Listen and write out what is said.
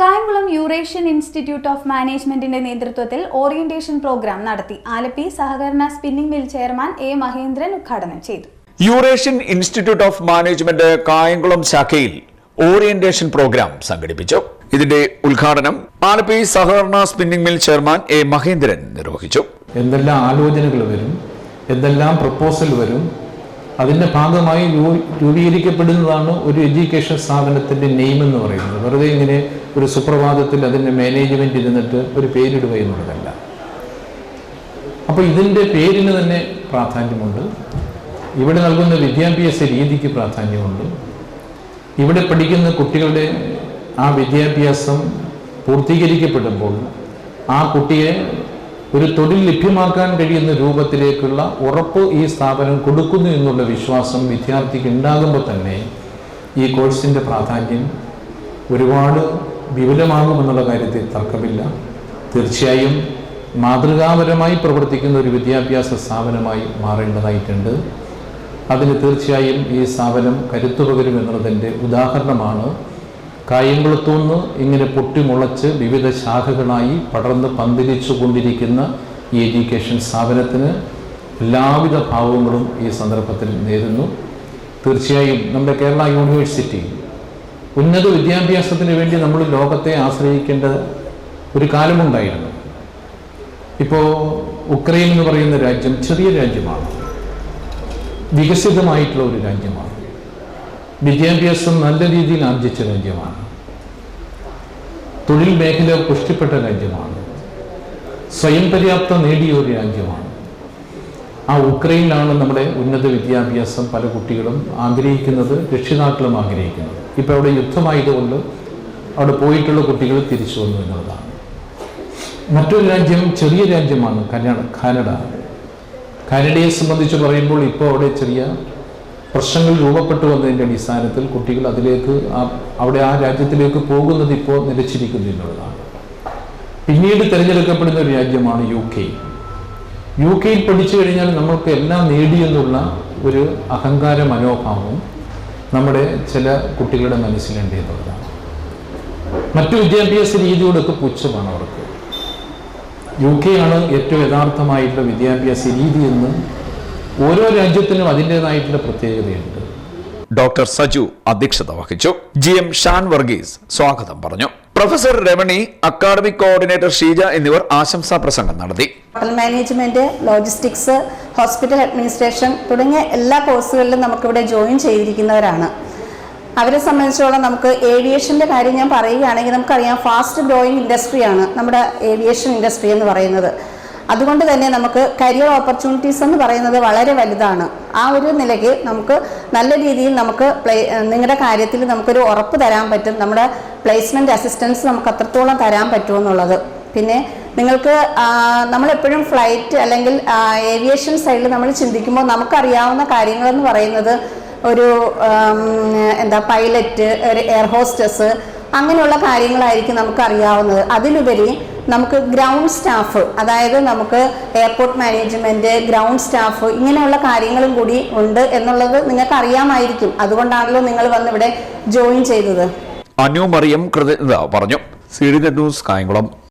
Kayamkulam Eurasian institute of മാനേജ്മെന്റിന്റെ നേതൃത്വത്തിൽ orientation programme നടത്തി ആലപ്പി സഹകരണ spinning mill chairman A Mahendran ഉദ്ഘാടനം ചെയ്തു. Eurasian institute of management Kayamkulam ശാഖയിൽ ഓറിയന്റേഷൻ പ്രോഗ്രാം സംഘടിപ്പിച്ചു. ഇതിന്റെ ഉദ്ഘാടനം ആലപ്പി സഹകരണ spinning mill chairman A Mahendran നിർവഹിച്ചു. എന്തെല്ലാം ആലോചനകൾ വരും എന്തെല്ലാം പ്രപ്പോസൽ വരും അതിന്റെ ഭാഗമായി രൂപീകരിക്കപ്പെടുന്നതാണ് ഒരു എഡ്യൂക്കേഷൻ സ്ഥാപനത്തിന്റെ നെയിം എന്ന് പറയുന്നത്. വെറുതെ ഇങ്ങനെ ഒരു സുപ്രഭാതത്തിൽ അതിന്റെ മാനേജ്മെന്റ് ഇരുന്നിട്ട് ഒരു പേരിടുക എന്നുള്ളതല്ല. അപ്പോൾ ഇതിന്റെ പേരിന് തന്നെ പ്രാധാന്യമുണ്ട്. ഇവിടെ നൽകുന്ന വിദ്യാഭ്യാസ രീതിക്ക് പ്രാധാന്യമുണ്ട്. ഇവിടെ പഠിക്കുന്ന കുട്ടികളുടെ ആ വിദ്യാഭ്യാസം പൂർത്തീകരിക്കപ്പെടുമ്പോൾ ആ കുട്ടിയെ ഒരു തൊഴിൽ ലഭ്യമാക്കാൻ കഴിയുന്ന രൂപത്തിലേക്കുള്ള ഉറപ്പ് ഈ സ്ഥാപനം കൊടുക്കുന്നു എന്നുള്ള വിശ്വാസം വിദ്യാർത്ഥിക്ക് ഉണ്ടാകുമ്പോൾ തന്നെ ഈ കോഴ്സിന്റെ പ്രാധാന്യം ഒരുപാട് വിപുലമാകുമെന്നുള്ള കാര്യത്തിൽ തർക്കമില്ല. തീർച്ചയായും മാതൃകാപരമായി പ്രവർത്തിക്കുന്ന ഒരു വിദ്യാഭ്യാസ സ്ഥാപനമായി മാറേണ്ടതായിട്ടുണ്ട്. അതിന് തീർച്ചയായും ഈ സ്ഥാപനം കരുത്തു പകരും എന്നുള്ളതിന്റെ ഉദാഹരണമാണ്. കായംകുളത്തുനിന്ന് ഇങ്ങനെ പൊട്ടിമുളച്ച് വിവിധ ശാഖകളായി പടർന്ന് പന്തിരിച്ചു കൊണ്ടിരിക്കുന്ന ഈ എഡ്യൂക്കേഷൻ സ്ഥാപനത്തിന് എല്ലാവിധ ഭാവങ്ങളും ഈ സന്ദർഭത്തിൽ നേരുന്നു. തീർച്ചയായും നമ്മുടെ കേരള യൂണിവേഴ്സിറ്റി ഉന്നത വിദ്യാഭ്യാസത്തിന് വേണ്ടി നമ്മൾ ലോകത്തെ ആശ്രയിക്കേണ്ട ഒരു കാലമുണ്ടായിരുന്നു. ഇപ്പോൾ ഉക്രൈൻ എന്ന് പറയുന്ന രാജ്യം ചെറിയ രാജ്യമാണ്. വികസിതമായിട്ടുള്ള ഒരു രാജ്യമാണ്. വിദ്യാഭ്യാസം നല്ല രീതിയിൽ ആർജിച്ച രാജ്യമാണ്. തൊഴിൽ മേഖല പുഷ്ടിപ്പെട്ട രാജ്യമാണ്. സ്വയം പര്യാപ്തം നേടിയ ഒരു രാജ്യമാണ്. ആ ഉക്രൈനിലാണ് നമ്മുടെ ഉന്നത വിദ്യാഭ്യാസം പല കുട്ടികളും ആഗ്രഹിക്കുന്നത് രക്ഷിതാക്കളും ആഗ്രഹിക്കുന്നത്. ഇപ്പോൾ അവിടെ യുദ്ധമായതുകൊണ്ട് അവിടെ പോയിട്ടുള്ള കുട്ടികൾ തിരിച്ചു വന്നു എന്നുള്ളതാണ്. മറ്റൊരു രാജ്യം ചെറിയ രാജ്യമാണ് കന്നഡ കാനഡ. കാനഡയെ സംബന്ധിച്ച് പറയുമ്പോൾ ഇപ്പോൾ അവിടെ ചെറിയ പ്രശ്നങ്ങൾ രൂപപ്പെട്ടു വന്നതിന്റെ അടിസ്ഥാനത്തിൽ കുട്ടികൾ അതിലേക്ക് അവിടെ ആ രാജ്യത്തിലേക്ക് പോകുന്നത് ഇപ്പോൾ നിലച്ചിരിക്കുന്നു എന്നുള്ളതാണ്. പിന്നീട് തിരഞ്ഞെടുക്കപ്പെടുന്ന ഒരു രാജ്യമാണ് യു കെ. യു കെയിൽ പഠിച്ചു കഴിഞ്ഞാൽ നമ്മൾക്ക് എല്ലാം നേടിയെന്നുള്ള ഒരു അഹങ്കാര മനോഭാവം നമ്മുടെ ചില കുട്ടികളുടെ മനസ്സിലുണ്ട് എന്നുള്ളതാണ് മറ്റു വിദ്യാഭ്യാസ രീതിയോടൊക്കെ പുച്ഛമാണ് അവർക്ക്. യു കെ ആണ് ഏറ്റവും യഥാർത്ഥമായിട്ടുള്ള വിദ്യാഭ്യാസ രീതി എന്ന് ഓരോ രാജ്യത്തിനും അതിന്റെതായിട്ടുള്ള പ്രത്യേകതയുണ്ട്. ഡോക്ടർ സജു അധ്യക്ഷത വഹിച്ചു. ജി എം ഷാൻ വർഗീസ് സ്വാഗതം പറഞ്ഞു. Professor Ramani academic coordinator Sheeja എന്നിവർ ആശംസാ പ്രസംഗം നടത്തി. Hotel management logistics hospital administration തുടങ്ങിയ എല്ലാ കോഴ്സുകളിലും നമുക്കിവിടെ ജോയിൻ ചെയ്തിരിക്കുന്നവരാണ്. അവരെ സംബന്ധിച്ചോളം നമുക്ക് ഏവിയേഷന്റെ കാര്യം ഞാൻ പറയുകയാണെങ്കിൽ നമുക്കറിയാം ഫാസ്റ്റ് ഗ്രോയിങ് ഇൻഡസ്ട്രിയാണ് നമ്മുടെ ഏവിയേഷൻ ഇൻഡസ്ട്രി എന്ന് പറയുന്നത്. അതുകൊണ്ട് തന്നെ നമുക്ക് കരിയർ ഓപ്പർച്യൂണിറ്റീസ് എന്ന് പറയുന്നത് വളരെ വലുതാണ്. ആ ഒരു നിലയ്ക്ക് നമുക്ക് നല്ല രീതിയിൽ നമുക്ക് നിങ്ങളുടെ കാര്യത്തിൽ നമുക്കൊരു ഉറപ്പ് തരാൻ പറ്റും. നമ്മുടെ പ്ലേസ്മെന്റ് അസിസ്റ്റൻസ് നമുക്ക് അത്രത്തോളം തരാൻ പറ്റുമെന്നുള്ളത് പിന്നെ നിങ്ങൾക്ക് നമ്മളെപ്പോഴും ഫ്ലൈറ്റ് അല്ലെങ്കിൽ ഏവിയേഷൻ സൈഡിൽ നമ്മൾ ചിന്തിക്കുമ്പോൾ നമുക്കറിയാവുന്ന കാര്യങ്ങളെന്ന് പറയുന്നത് ഒരു എന്താ പൈലറ്റ് ഒരു എയർ ഹോസ്റ്റസ് അങ്ങനെയുള്ള കാര്യങ്ങളായിരിക്കും നമുക്ക് അറിയാവുന്നത് അതിലുപരി നമുക്ക് ഗ്രൗണ്ട് സ്റ്റാഫ് അതായത് നമുക്ക് എയർപോർട്ട് മാനേജ്മെന്റ് ഗ്രൗണ്ട് സ്റ്റാഫ് ഇങ്ങനെയുള്ള കാര്യങ്ങളും കൂടി ഉണ്ട് എന്നുള്ളത് നിങ്ങൾക്ക് അറിയാമായിരിക്കും അതുകൊണ്ടാണല്ലോ നിങ്ങൾ വന്നിവിടെ ജോയിൻ ചെയ്തത്. അനു മറിയം കൃതജ്ഞത പറഞ്ഞു. C D news Kayamkulam.